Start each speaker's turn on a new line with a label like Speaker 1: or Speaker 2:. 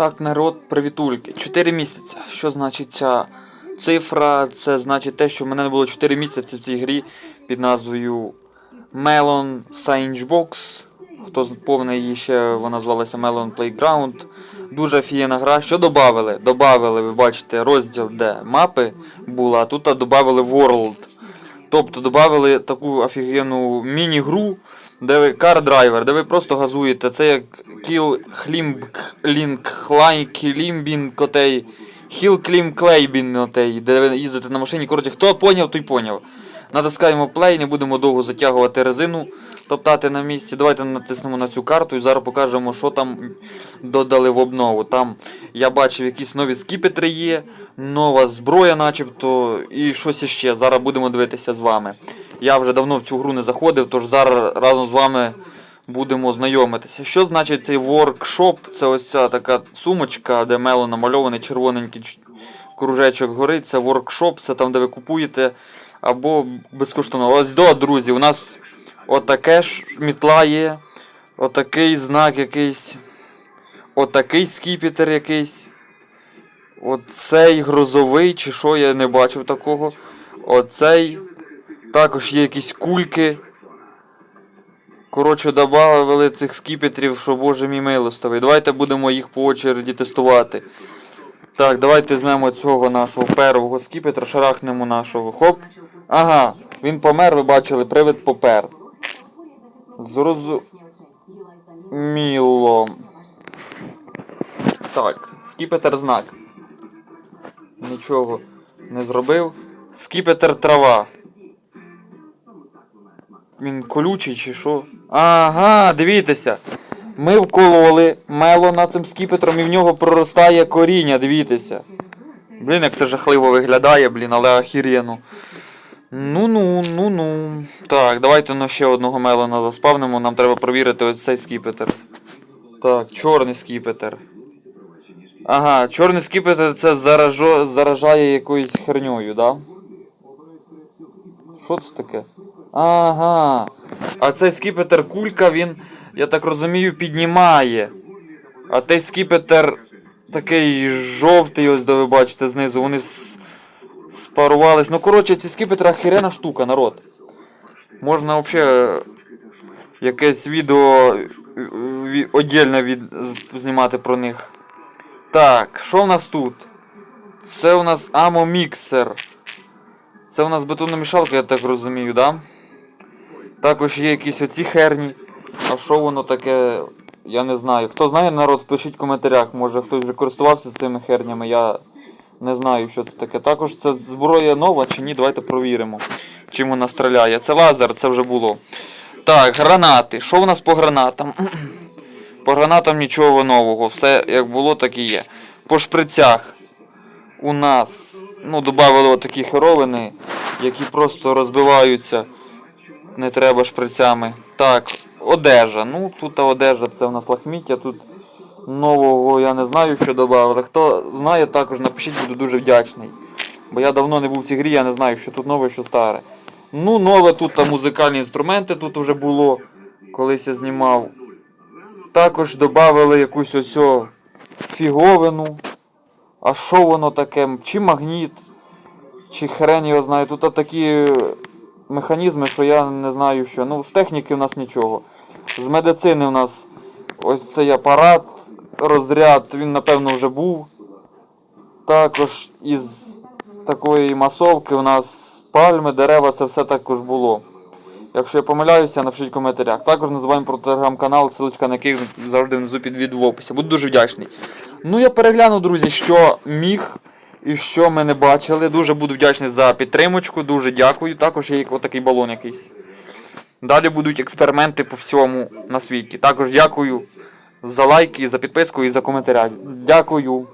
Speaker 1: Так, народ, привітульки. 4 місяці. Що значить ця цифра? Це значить те, що в мене не було 4 місяці в цій грі під назвою Melon Science Box. Хто повний її ще вона звалася Melon Playground. Дуже офігенна гра. Що додали? Добавили, ви бачите, розділ, де мапи була, а тут додали World. Тобто додали таку офігенну міні-гру, де ви кар-драйвер, де ви просто газуєте. Це як Kill Хлімб Лінк Хлай Кілімбін Котей. Хіл Клім Клейбін отей, де ви їздите на машині. Коротше, хто поняв, той поняв. Натискаємо play, не будемо довго затягувати резину, топтати на місці. Давайте натиснемо на цю карту і зараз покажемо, що там додали в обнову. Там я бачив якісь нові скіпетри є, нова зброя, начебто, і щось іще. Зараз будемо дивитися з вами. Я вже давно в цю гру не заходив, тож зараз разом з вами будемо знайомитися. Що значить цей воркшоп? Це ось ця така сумочка, де мело намальований червоненький кружечок горить. Це воркшоп, це там, де ви купуєте або безкоштовно. Ось до, друзі, у нас отаке ж мітла є, отакий знак якийсь, отакий скіпітер якийсь. Оцей грозовий, чи що, я не бачив такого. Оцей. Також є якісь кульки. Коротше, додали цих скіпетрів, що боже мій милостивий. Давайте будемо їх по очереді тестувати. Так, давайте візьмемо цього нашого первого скіпетра, шарахнемо нашого. Хоп. Ага, він помер, ви бачили, привид попер. Зрозуміло. Так, скіпетр знак. Нічого не зробив. Скіпетр трава. Він колючий чи що? Ага, дивіться. Ми вкололи мелона цим скіпетром і в нього проростає коріння, дивіться. Блін, як це жахливо виглядає, блін, але ахірєну. Ну-ну, ну-ну. Так, давайте ну, ще одного мелона заспавнимо. Нам треба провірити ось цей скіпетр. Так, чорний скіпетр. Ага, чорний скіпетр це заражо... заражає якоюсь херньою, да? Що це таке? Ага. А цей скіпетр кулька, він, я так розумію, піднімає. А цей скіпетр такий жовтий, ось де ви бачите знизу, вони спарувались. Ну, коротше, ці скіпетри охерена штука, народ. Можна взагалі якесь відео е, від... знімати про них. Так, що в нас тут? Це у нас амоміксер. Це у нас бетономішалка, я так розумію, да? Також є якісь оці херні. А що воно таке? Я не знаю. Хто знає, народ, пишіть в коментарях. Може хтось вже користувався цими хернями, я не знаю, що це таке. Також це зброя нова чи ні, давайте провіримо. Чим вона стріляє. Це лазер, це вже було. Так, гранати. Що у нас по гранатам? По гранатам нічого нового. Все як було, так і є. По шприцях у нас ну, додали отакі херовини, які просто розбиваються. Не треба шприцями. Так, одежа. Ну, тут одежа, це у нас лахміття, тут нового я не знаю, що додали. Хто знає, також напишіть, буду дуже вдячний. Бо я давно не був в цій грі, я не знаю, що тут нове, що старе. Ну, нове тут та музикальні інструменти тут вже було, колись я знімав. Також додали якусь ось фіговину. А що воно таке? Чи магніт, чи хрен його знає. Тут такі механізми, що я не знаю що. Ну, з техніки в нас нічого. З медицини в нас ось цей апарат, розряд, він напевно вже був. Також із такої масовки у нас пальми, дерева, це все також було. Якщо я помиляюся, напишіть в коментарях. Також називаємо про телеграм-канал, ссылочка на який завжди внизу під відео описі. Буду дуже вдячний. Ну я перегляну, друзі, що міг і що ми не бачили. Дуже буду вдячний за підтримочку, дуже дякую. Також є отакий балон якийсь. Далі будуть експерименти по всьому на світі. Також дякую за лайки, за підписку і за коментаря. Дякую.